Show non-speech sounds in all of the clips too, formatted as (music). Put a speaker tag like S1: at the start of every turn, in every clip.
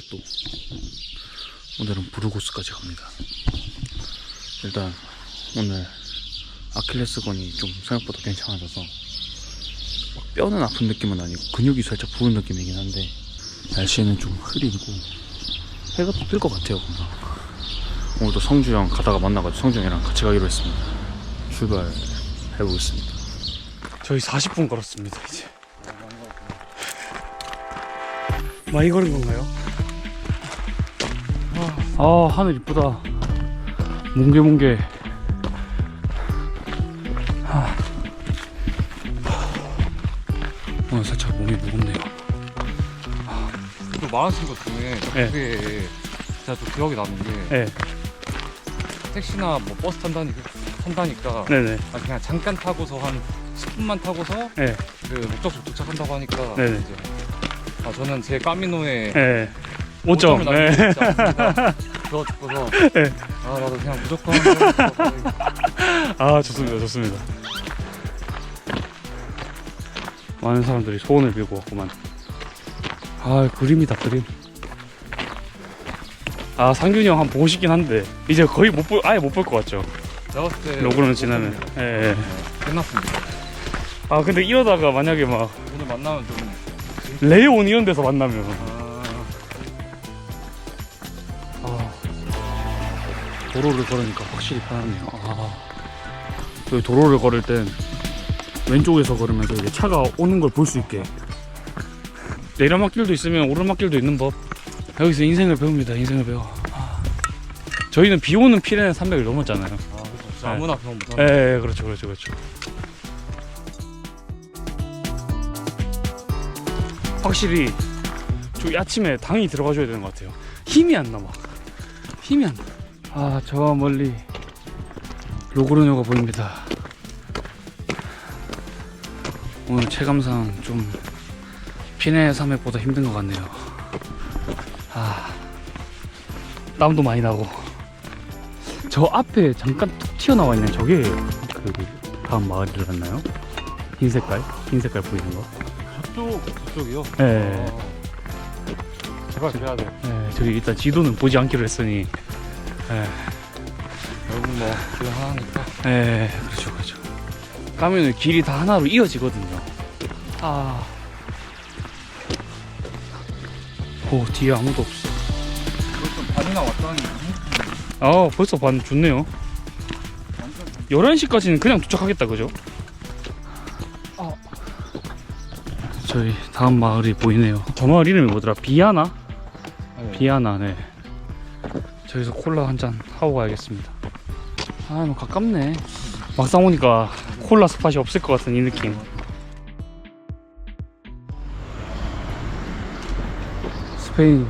S1: 18도. 오늘은 부르고스까지 갑니다. 일단 오늘 아킬레스건이 좀 생각보다 괜찮아져서 막 뼈는 아픈 느낌은 아니고 근육이 살짝 부은 느낌이긴 한데 날씨는 좀 흐리고 해가 또 뜰 것 같아요 금방 오늘도 성주 형 가다가 만나가지고 성주 형이랑 같이 가기로 했습니다. 출발해보겠습니다. 저희 40분 걸었습니다 이제. 많이 걸은 건가요? 아 하늘 이쁘다 뭉게뭉게 하. 오늘 살짝 몸이 무겁네요
S2: 또 말하신 것 중에
S1: 네.
S2: 그게 제가 좀 기억이 나는 게
S1: 네,
S2: 택시나 뭐 버스 탄다니까, 탄다니까
S1: 네네
S2: 아, 그냥 잠깐 타고서 한 10분만 타고서
S1: 네.
S2: 그 목적지 도착한다고 하니까
S1: 네네.
S2: 이제 아, 저는 제 까미노에
S1: 네.
S2: 5점을
S1: 5점
S2: 남기고
S1: 네.
S2: 있지 않습니다. 그거
S1: 네.
S2: 아 나도 그냥 무조건.
S1: 아 좋습니다. 좋습니다. 많은 사람들이 소원을 빌고 왔구만. 아 그림이다 그림. 아 상균이 형한번 보고 싶긴 한데. 이제 거의 못볼 아예 못 볼 것 같죠?
S2: 내가 봤을 때
S1: 로그는 지나면. 예, 예.
S2: 네, 끝났습니다.
S1: 아 근데 이러다가 만약에 막
S2: 오늘 만나면 좀
S1: 레이온 이런 데서 만나면 도로를 걸으니까 확실히 편하네요. 아, 저희 도로를 걸을 땐 왼쪽에서 걸으면서 이게 차가 오는 걸 볼 수 있게 내려막길도 있으면 오르막길도 있는 법. 여기서 인생을 배웁니다. 인생을 배워. 아. 저희는 비 오는 피레네 300을 넘었잖아요.
S2: 아 그렇죠. 진짜
S1: 네.
S2: 아무나 그런 못
S1: 예,
S2: 하는.
S1: 예, 그렇죠, 그렇죠, 그렇죠. 확실히 저 아침에 당이 들어가줘야 되는 것 같아요. 힘이 안 남아. 힘이 안 나. 아, 저 멀리 로그르뇨가 보입니다. 오늘 체감상 좀 피네 산맥보다 힘든 것 같네요. 아, 땀도 많이 나고. 저 앞에 잠깐 툭 튀어나와 있는 저게 그 다음 마을이었나요? 흰 색깔? 흰 색깔 보이는 거?
S2: 저쪽 저쪽이요.
S1: 예.
S2: 아, 제발 그래야 돼.
S1: 예, 저기 일단 지도는 보지 않기로 했으니 예,
S2: 여러분 뭐길 하나니까.
S1: 예, 그렇죠, 그렇죠. 가면은 길이 다 하나로 이어지거든요. 아, 오 뒤에 아무도 없어.
S2: 좀 반이나 왔다니.
S1: 아, 벌써 반 좋네요. 11시까지는 그냥 도착하겠다, 그죠? 아. 저희 다음 마을이 보이네요. 저 마을 이름이 뭐더라? 비아나? 비아나, 네. 저기서 콜라 한 잔 하고 가야겠습니다. 아, 너무 가깝네. 막상 오니까 콜라 스팟이 없을 것 같은 이 느낌. 스페인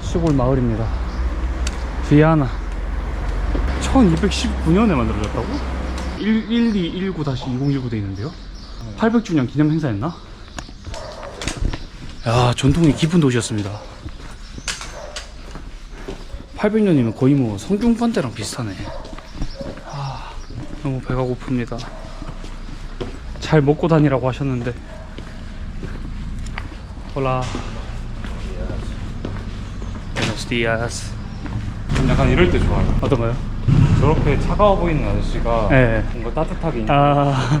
S1: 시골 마을입니다. 비아나. 1219년에 만들어졌다고? 11219-2019 돼 있는데요? 800주년 기념 행사였나? 야, 전통이 깊은 도시였습니다. 800년이면 거의 뭐 성균관 때랑 비슷하네. 아, 너무 배가 고픕니다. 잘 먹고 다니라고 하셨는데. 홀라. Buenos días.
S2: 약간 이럴 때 좋아요.
S1: 어떤가요?
S2: 저렇게 차가워 보이는 아저씨가
S1: 네.
S2: 뭔가 따뜻하게
S1: 아,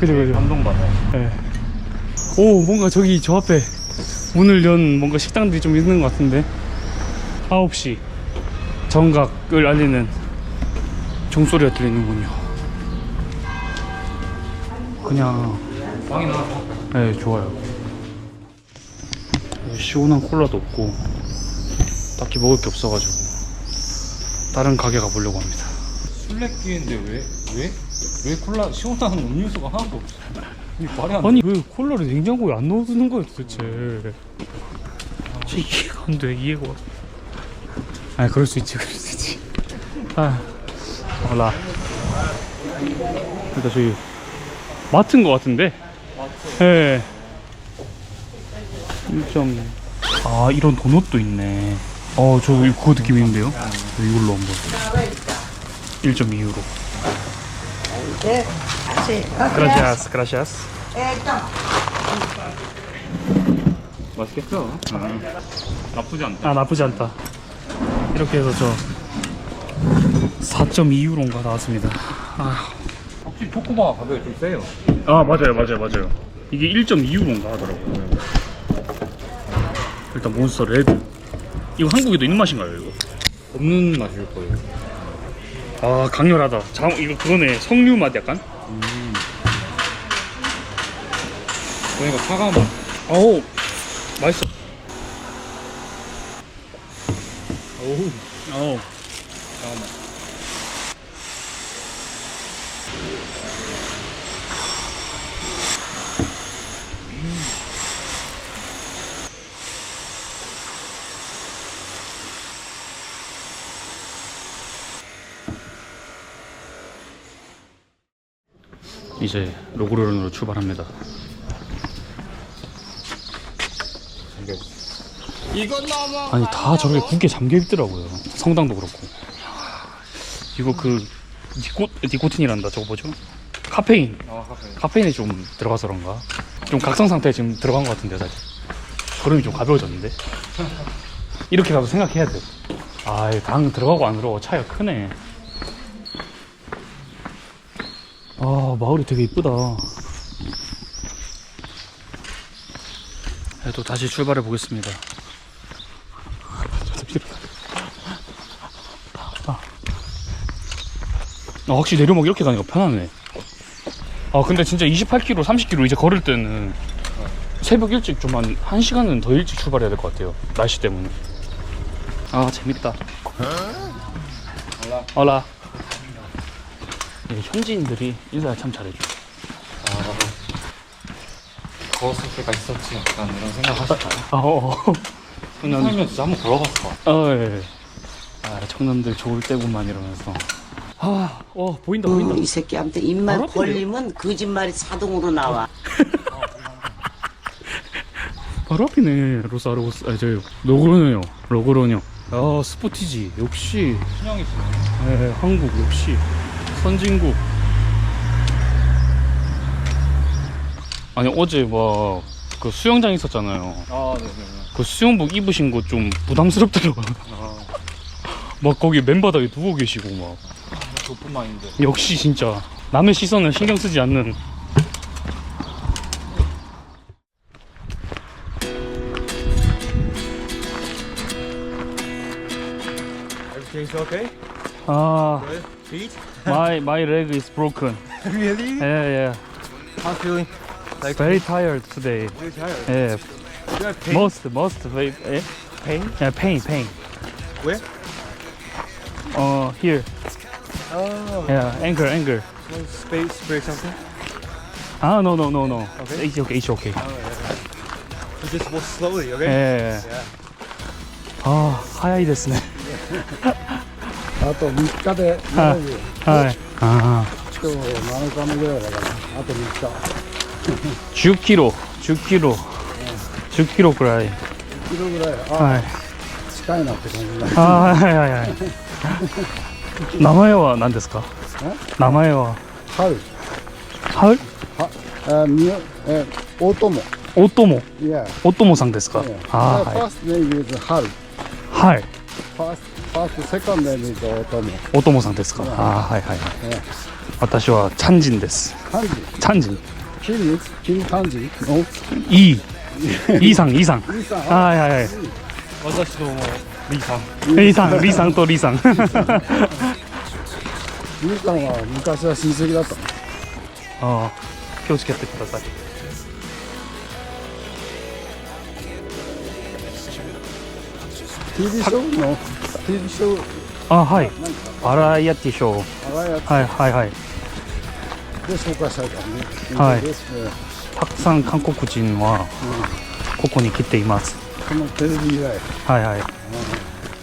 S1: 그죠, 그죠.
S2: 감동받아요.
S1: 네. 오, 뭔가 저기 저 앞에 문을 연 뭔가 식당들이 좀 있는 것 같은데. 9시 정각을 알리는 종소리가 들리는군요. 그냥,
S2: 빵이 나
S1: 네, 좋아요. 시원한 콜라도 없고, 딱히 먹을 게 없어가지고, 다른 가게 가보려고 합니다.
S2: 술래기인데 왜? 왜? 왜 콜라 시원한 음료수가 하나도 없어? 이게 말이 안 돼.
S1: 아니 왜 콜라를 냉장고에 안 넣어두는 거야 도대체 저 이해가 안 돼, 이해가. 아, 그럴 수 있지, 그럴 수 있지. 아, 몰라. 일단 저기 마트인 것 같은데. 예. 1점. 아, 이런 도넛도 있네. 어, 저 이거 그거 느낌인데요? 이걸로 한번. 1.2유로.
S3: 네.
S1: 그라시아스, 그라시아스.
S2: 맛있겠죠? 나쁘지 않다.
S1: 아 나쁘지 않다 이렇게 해서 저 4.2유로인가 나왔습니다 아,
S2: 확실히 초코바 가격이 좀 세요.
S1: 아 맞아요 맞아요 맞아요 이게 1.2유로인가 하더라고요 일단 몬스터 레드 이거 한국에도 있는 맛인가요 이거?
S2: 없는 맛일 거예요.
S1: 아 강렬하다 자, 이거 그거네 석류 맛 약간?
S2: 그러니까 사과 맛.
S1: 어우 맛있어
S2: 어우 사과 맛.
S1: 이제 로그로런으로 출발합니다 아니 다 저렇게 굳게 잠겨 있더라고요. 성당도 그렇고. 이거 그 니코, 니코틴이란다. 저거 뭐죠? 카페인.
S2: 아, 카페.
S1: 카페인이 좀 들어가서 그런가? 좀 각성 상태에 지금 들어간 것 같은데 사실 걸음이 좀 가벼워졌는데? 이렇게 가도 생각해야 돼 아 당 들어가고 안 들어가고 차이가 크네. 아 마을이 되게 이쁘다. 네, 또 다시 출발해 보겠습니다 아, 확실히 내려막 이렇게 가니까 편하네 아 근데 진짜 28km, 30km 이제 걸을 때는 새벽 일찍 좀 한 1시간은 더 일찍 출발해야 될 것 같아요 날씨 때문에 아 재밌다.
S2: 올라
S1: 이 현지인들이 인사를 참 잘해줘
S2: 걸었을 때가 있었지. 약간 이런 생각 하셨나요?
S1: 아, 어, 어. 청년,
S2: 살면 진짜 한번 같아.
S1: 어, 예. 예. 아, 청년들 좋을 때구만 이러면서 아, 어 보인다 보인다
S3: 이 새끼한테 입만
S1: 바로
S3: 벌리면 거짓말이 자동으로 나와. (laughs)
S1: 바로 앞이네 로사르고스 아 저요 로그로뇨 로그로뇨 아 스포티지 역시
S2: 신형이시네.
S1: 예, 한국 역시 선진국. 아니 어제 막 그 수영장 있었잖아요.
S2: 아, 네네네.
S1: 그 수영복 입으신 거 좀 부담스럽더라고.
S2: 아, (laughs)
S1: 막 거기 맨바닥에 누워 계시고 막
S2: 그뿐만인데.
S1: 역시 진짜 남의 시선을 신경 쓰지 않는.
S4: Everything's okay?
S1: 아,
S4: Good? Feet?
S1: my my leg is broken.
S4: really?
S1: Yeah, yeah.
S4: How feeling? Like
S1: Very tired today.
S4: very tired.
S1: Yeah.
S4: You have pain?
S1: Most most very eh?
S4: pain?
S1: Yeah, pain pain.
S4: Where?
S1: Uh, here.
S4: Oh,
S1: Yeah, anger anger.
S4: want space spray something?
S1: Ah, no, no, no, no.
S4: Okay.
S1: It's okay, it's okay.
S4: You just walk slowly, okay?
S1: 예.
S4: Yeah.
S1: 아, 早いですね。
S5: あと3日で70、
S1: はい。あ
S5: 今日7日目ぐらいだから、あと3日。
S1: あ、10キロ、10キロ、10キロくらい。
S5: キロぐらい、あ、
S1: はい。
S5: 近いなって感じだ。
S1: ああ、はいはいはい。名前は何ですか？名前は？
S5: 春、
S1: は
S5: あ、みよ、え、大友。
S1: おとも、
S5: いや、
S1: おともさんですか
S5: ？yeah.
S1: ああ、
S5: Uh,
S1: はい。
S5: First name is 春。
S1: はい。
S5: First,
S1: さんですか？ああ、はいはいはい。
S5: え
S1: 私はチャンジンです。
S5: 漢字。
S1: チャンジン。
S5: キリキリ漢字お
S1: いい。いいさん、いいさん。
S5: いいさん。
S1: はいはいはい。
S2: 私ども、リーさん。
S1: リーさん、リーさんとリーさん。
S5: いいさんは昔は親戚だったの。
S1: ああ、気をつけてください。
S5: TV ショーの？TV ショー、
S1: あ、はい。バラエティショー。はいはいはい。
S5: で紹介されたのね。
S1: はい。たくさん韓国人はここに来ています。
S5: このテレビ以来
S1: はいはい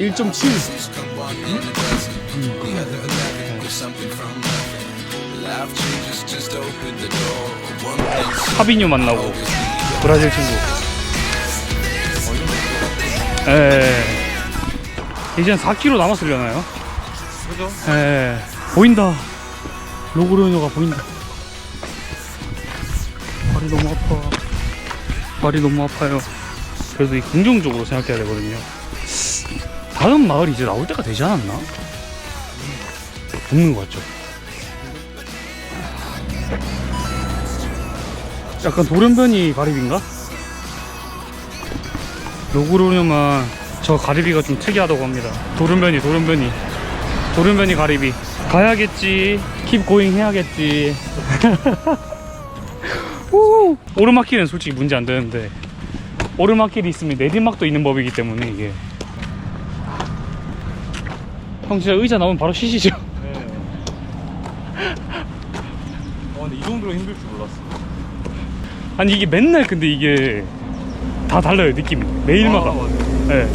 S1: 1.7. 파비뉴 만나고 브라질 친구. 예. 이제 4km 남았으려나요?
S2: 그죠?
S1: 예. 보인다. 로그로녀가 보인다. 발이 너무 아파. 발이 너무 아파요. 그래도 이 긍정적으로 생각해야 되거든요. 다음 마을이 이제 나올 때가 되지 않았나? 없는 것 같죠? 약간 돌연변이 가리비인가? 로그로녀만 저 가리비가 좀 특이하다고 합니다. 돌연변이, 돌연변이. 돌연변이 가리비. 가야겠지. 킵 고잉 해야겠지. (laughs) 우! 오르막길은 솔직히 문제 안 되는데 오르막길이 있으면 내리막도 있는 법이기 때문에 이게 형 진짜 의자 나오면 바로 쉬시죠.
S2: 네. 어, 근데 이 정도로 힘들 줄 몰랐어.
S1: 아니 이게 맨날 근데 이게 다 달라요 느낌이 매일마다.
S2: 아, 맞아.
S1: 예,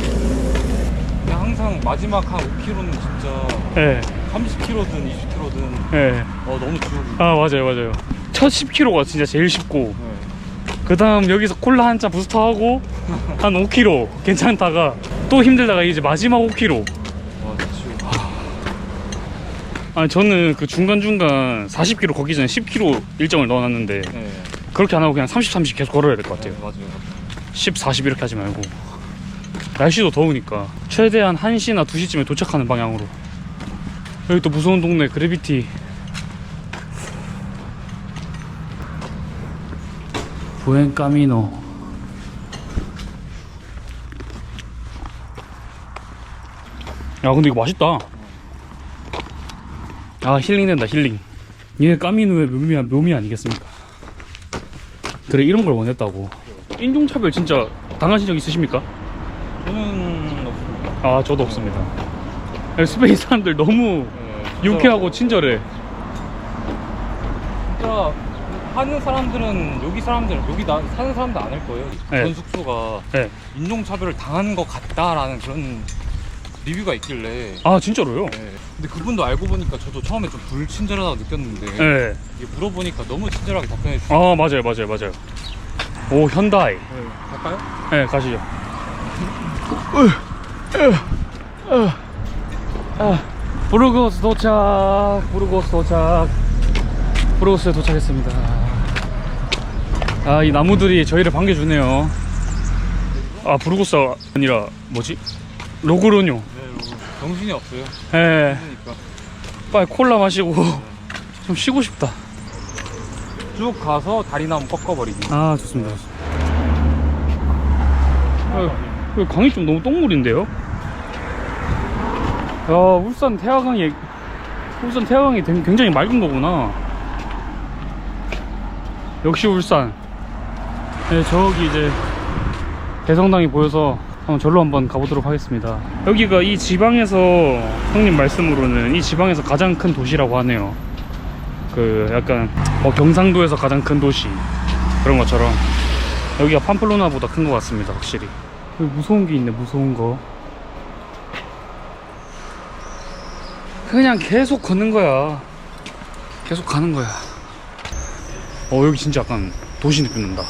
S2: 그냥 항상 마지막 한 5km는 진짜
S1: 예,
S2: 30km든 20km든
S1: 예.
S2: 어, 너무 지옥이.
S1: 아 맞아요 맞아요. 첫 10km가 진짜 제일 쉽고
S2: 네.
S1: 그 다음 여기서 콜라 한 잔 부스터하고 한 5km 괜찮다가 또 힘들다가 이제 마지막 5km
S2: 와, 진짜 지옥.
S1: 아니 저는 그 중간중간 40km 걷기 전에 10km 일정을 넣어놨는데
S2: 네.
S1: 그렇게 안 하고 그냥 30, 30 계속 걸어야 될것
S2: 네,
S1: 같아요
S2: 맞아요. 맞아요.
S1: 10, 40 이렇게 하지 말고 날씨도 더우니까 최대한 1시나 2시쯤에 도착하는 방향으로 여기 또 무서운 동네 그래비티 부엔카미노 야 근데 이거 맛있다 아 힐링된다 힐링 이게 까미노의 묘미, 묘미 아니겠습니까 그래 이런 걸 원했다고 인종차별 진짜 당하신 적 있으십니까?
S2: 저는 없습니다.
S1: 아 저도 없습니다 스페인 사람들 너무
S2: 네,
S1: 유쾌하고 친절해
S2: 진짜 하는 사람들은 여기 사람들 여기 나, 사는 사람들 안 할 거예요.
S1: 네.
S2: 전 숙소가
S1: 네.
S2: 인종차별을 당하는 것 같다라는 그런 리뷰가 있길래.
S1: 아 진짜로요?
S2: 네. 근데 그분도 알고 보니까 저도 처음에 좀 불친절하다고 느꼈는데
S1: 네.
S2: 이게 물어보니까 너무 친절하게 답변해 주시고
S1: 아 맞아요 맞아요 맞아요 오 현다이
S2: 네. 갈까요?
S1: 네 가시죠 부르고스 도착 부르고스 도착 부르고스에 도착했습니다 아 이 나무들이 저희를 반겨주네요 아 부르고스가 아니라 뭐지? 로그로뇨.
S2: 정신이 없어요.
S1: 예
S2: 그러니까
S1: 빨리 콜라 마시고 (laughs) 좀 쉬고 싶다
S2: 쭉 가서 다리나무 꺾어버리기.
S1: 아 좋습니다 어, 여기 강이 좀 너무 똥물인데요? 야 울산 태화강이 울산 태화강이 된- 굉장히 맑은 거구나 역시 울산 네 저기 이제 대성당이 보여서 한번 절로 한번 가보도록 하겠습니다. 여기가 이 지방에서 형님 말씀으로는 이 지방에서 가장 큰 도시라고 하네요. 그 약간 뭐 경상도에서 가장 큰 도시 그런 것처럼 여기가 팜플로나보다 큰 것 같습니다 확실히. 무서운 게 있네 무서운 거. 그냥 계속 걷는 거야. 계속 가는 거야. 어 여기 진짜 약간 도시 느낌 난다.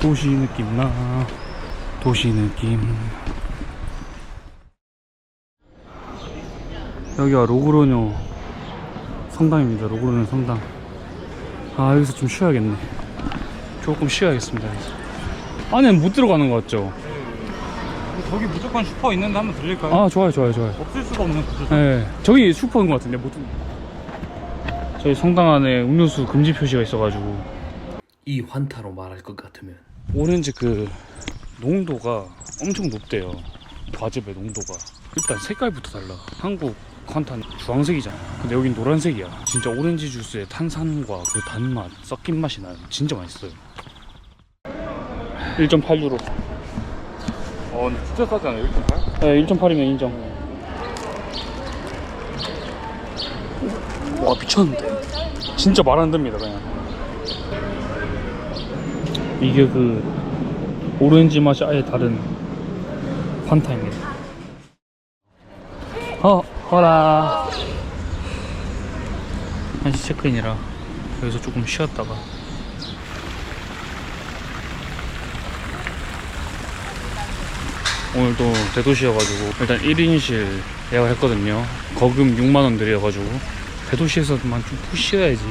S1: 도시 느낌 나 도시 느낌 여기가 로그로뇨 성당입니다. 로그로는 성당. 아 여기서 좀 쉬어야겠네. 조금 쉬어야겠습니다. 여기서. 안에는 못 들어가는 것 같죠?
S2: 저기 무조건 슈퍼 있는데 한번 들릴까요?
S1: 아 좋아요, 좋아요, 좋아요.
S2: 없을 수가 없는 구조.
S1: 네, 저기 슈퍼인 것 같은데 못. 저희 성당 안에 음료수 금지 표시가 있어가지고.
S6: 이 환타로 말할 것 같으면
S1: 오렌지 그 농도가 엄청 높대요. 과즙의 농도가. 일단 색깔부터 달라. 한국 컨탄 주황색이잖아. 근데 여긴 노란색이야. 진짜 오렌지 주스의 탄산과 그 단맛, 섞인 맛이 나요. 진짜 맛있어요. 1.8유로.
S2: 어 근데 진짜 싸지 않아요? 1.8?
S1: 네, 1.8이면 인정. 와 미쳤는데. 진짜 말 안 됩니다 그냥. 이게 그 오렌지 맛이 아예 다른 판타입니다. 어, 허라. 한시 체크인이라 여기서 조금 쉬었다가 오늘도 대도시여가지고 일단 1인실 예약을 했거든요 거금 6만원 들여가지고 대도시에서만 좀푹 쉬어야지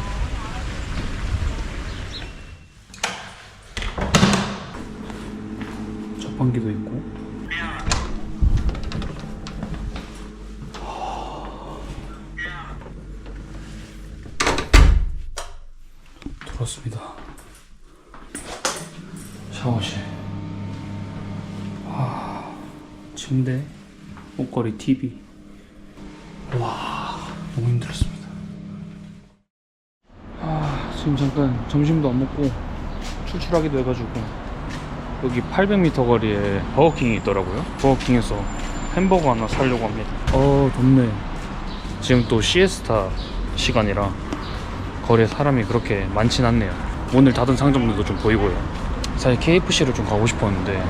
S1: 자판기도 있고 들어왔습니다 샤워실 침대, 옷걸이, TV. 와, 너무 힘들었습니다. 아, 지금 잠깐 점심도 안 먹고 출출하기도 해가지고 여기 800m 거리에 버거킹이 있더라고요. 버거킹에서 햄버거 하나 사려고 합니다. 어, 덥네. 지금 또 시에스타 시간이라 거리에 사람이 그렇게 많진 않네요. 오늘 닫은 상점들도 좀 보이고요. 사실 KFC를 좀 가고 싶었는데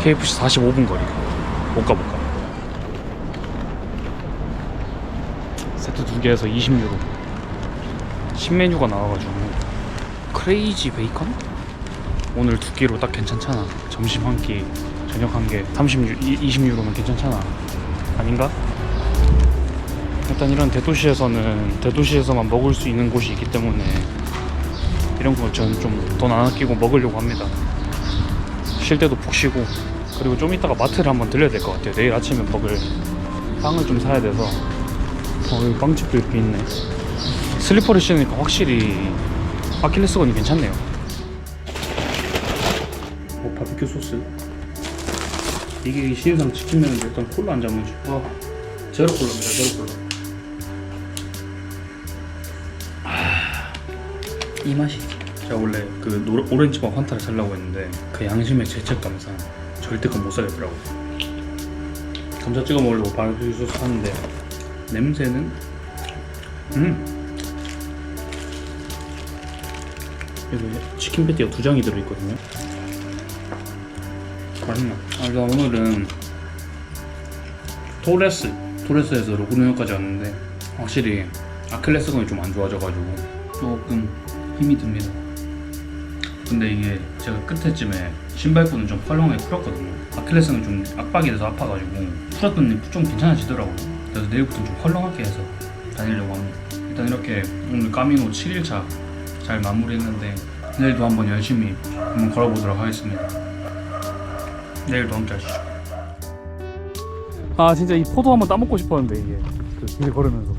S1: KFC 45분 거리 못 가볼까 세트 두 개에서 20유로 신메뉴가 나와가지고 크레이지 베이컨? 오늘 두 끼로 딱 괜찮잖아. 점심 한 끼, 저녁 한 개. 30유, 20유로면 괜찮잖아. 아닌가? 일단 이런 대도시에서는 대도시에서만 먹을 수 있는 곳이 있기 때문에 이런 거 저는 좀 돈 안 아끼고 먹으려고 합니다. 쉴 때도 푹 쉬고. 그리고 좀 이따가 마트를 한번 들려야 될 것 같아요. 내일 아침에 먹을 빵을 좀 사야 돼서. 어 여기 빵집도 이렇게 있네. 슬리퍼를 신으니까 확실히 아킬레스건이 괜찮네요. 어 바비큐 소스 이게 신상 치킨면 일단 콜라 한잔 먹죠 와 제로 콜라입니다 제로 콜라. 아, 이 맛이지 제가 원래 그 노, 오렌지바 환타를 살려고 했는데 그 양심의 죄책감상 절대 그건 못 사겠더라고 감자 찍어 먹으려고 바비큐 소스 샀는데 냄새는? 음. 여기 치킨 패티가 두 장이 들어있거든요 맛있나 아, 일단 오늘은 토레스 토레스에서 로그노역까지 왔는데 확실히 아킬레스건이 좀 안 좋아져가지고 조금 힘이 듭니다 근데 이게 제가 끝에쯤에 신발끈은 좀 펄렁하게 풀었거든요. 아킬레스는 좀 압박이 돼서 아파가지고 풀었더니 좀 괜찮아지더라고요. 그래서 내일부터는 좀 펄렁하게 해서 다니려고 합니다. 일단 이렇게 오늘 까미노 7일차 잘 마무리했는데 내일도 한번 열심히 한번 걸어보도록 하겠습니다. 내일도 함께 하시죠. 아 진짜 이 포도 한번 따먹고 싶었는데 이게 그길 걸으면서